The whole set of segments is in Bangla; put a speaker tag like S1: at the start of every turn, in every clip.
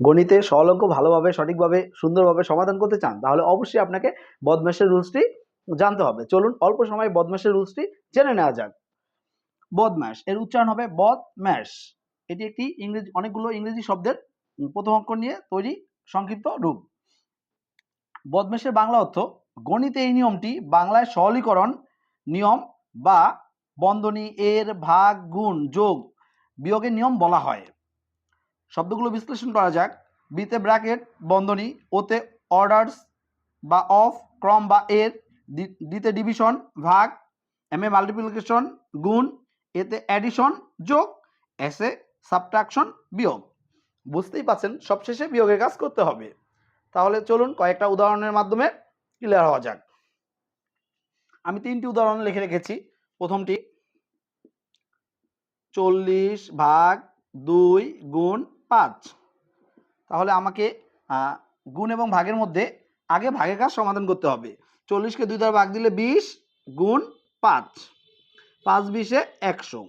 S1: গণিতে সরল ভালোভাবে, সঠিকভাবে, সুন্দরভাবে সমাধান করতে চান, তাহলে অবশ্যই আপনাকে বদমাসের রুলসটি জানতে হবে। চলুন অল্প সময়ে বদমাসের রুলসটি জেনে নেওয়া যাক। বদমাস এর উচ্চারণ হবে বদম্যাশ এটি একটি ইংরেজি, অনেকগুলো ইংরেজি শব্দের প্রথম অক্ষর নিয়ে তৈরি সংক্ষিপ্ত রূপ। বদমাসের বাংলা অর্থ, গণিতে এই নিয়মটি বাংলায় সরলীকরণ নিয়ম বা বন্ধনী, এর, ভাগ, গুণ, যোগ বিয়োগের নিয়ম বলা হয়। শব্দগুলো বিশ্লেষণ করা যাক। বিতে ব্র্যাকেট, বন্ধনী, ওতে অর্ডারস বা অফ, ক্রম বা এর ডিতে ডিভিশন, ভাগ এম এ মাল্টিপ্লিকেশন, গুণ, এতে অ্যাডিশন, যোগ এস এ সাবট্রাকশন, বিয়োগ। বুঝতেই পাচ্ছেন সবশেষে বিয়োগের কাজ করতে হবে। তাহলে চলুন কয়েকটা উদাহরণের মাধ্যমে ক্লিয়ার হওয়া যাক। আমি তিনটি উদাহরণ লিখে রেখেছি। প্রথমটি, চল্লিশ ভাগ দুই গুণ পাঁচ। তাহলে আমাকে গুণ এবং ভাগের মধ্যে আগে ভাগের কাজ সমাধান করতে হবে। চল্লিশকে দুই দ্বারা ভাগ দিলে বিশ, গুণ পাঁচ। পাঁচ বিশে একশো।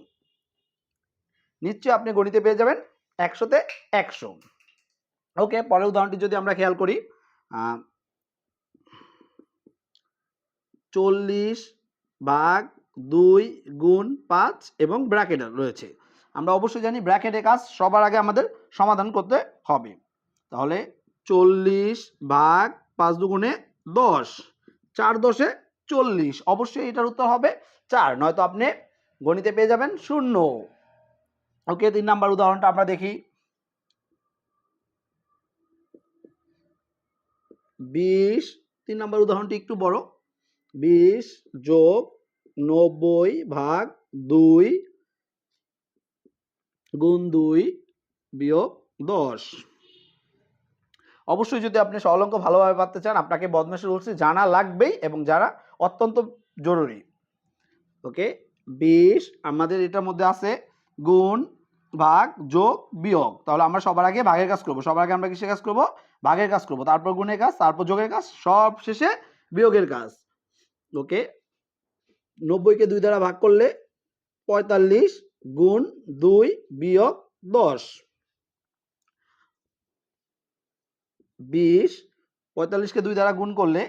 S1: নিশ্চয়ই আপনি গণিতে পেয়ে যাবেন একশোতে একশো। ওকে, পরের উদাহরণটি যদি আমরা খেয়াল করি চল্লিশ ভাগ দুই গুণ পাঁচ এবং ব্র্যাকেট রয়েছে। আমরা অবশ্যই জানি ব্র্যাকেটের কাজ সবার আগে আমাদের সমাধান করতে হবে। তাহলে চল্লিশ ভাগ পাঁচ দুগুণে দশ, চার দশে চল্লিশ। অবশ্যই এটার উত্তর হবে চার, নয়তো আপনি গণিতে পেয়ে যাবেন শূন্য। ওকে, তিন নাম্বার উদাহরণটা আমরা দেখি। বিশ, তিন নাম্বার উদাহরণটি একটু বড়। বিশ যোগ নব্বই ভাগ দুই গুণ দুই বিয়োগ দশ। অবশ্যই যদি আপনি সরল অঙ্ক ভালোভাবে পারতে চান, আপনাকে বদমাসের রুলসটি জানা লাগবেই এবং যারা অত্যন্ত জরুরি। ওকে বিশ, আমাদের এটার মধ্যে আছে গুণ, ভাগ, যোগ, বিয়োগ। তাহলে আমরা সবার আগে ভাগের কাজ করব। সবার আগে আমরা কিসের কাজ করব? ভাগের কাজ করব। তারপর গুণের কাজ, তারপর যোগের কাজ, সব শেষে বিয়োগের কাজ। ওকে নব্বইকে দুই দ্বারা ভাগ করলে পঁয়তাল্লিশ গুণ দুই বিয়োগ দশ। বিশ, পঁয়তাল্লিশকে দুই দ্বারা গুণ করলে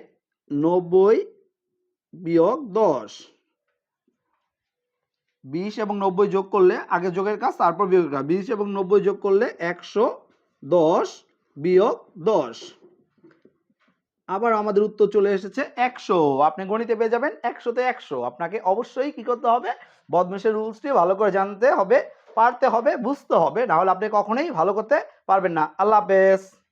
S1: নব্বই বিয়োগ দশ। বিশ এবং নব্বই যোগ করলে আগে যোগের কাজ, তারপর বিয়োগের কাজ। বিশ এবং নব্বই যোগ করলে একশো দশ বিয়োগ দশ। আবার আমাদের উত্তর চলে এসেছে একশো। আপনি গণিতে পেয়ে যাবেন একশোতে একশো। আপনাকে অবশ্যই কি করতে হবে? বদমেশের রুলসটি ভালো করে জানতে হবে, পারতে হবে, বুঝতে হবে। নাহলে আপনি কখনোই ভালো করতে পারবেন না। আল্লাহ হাফেজ।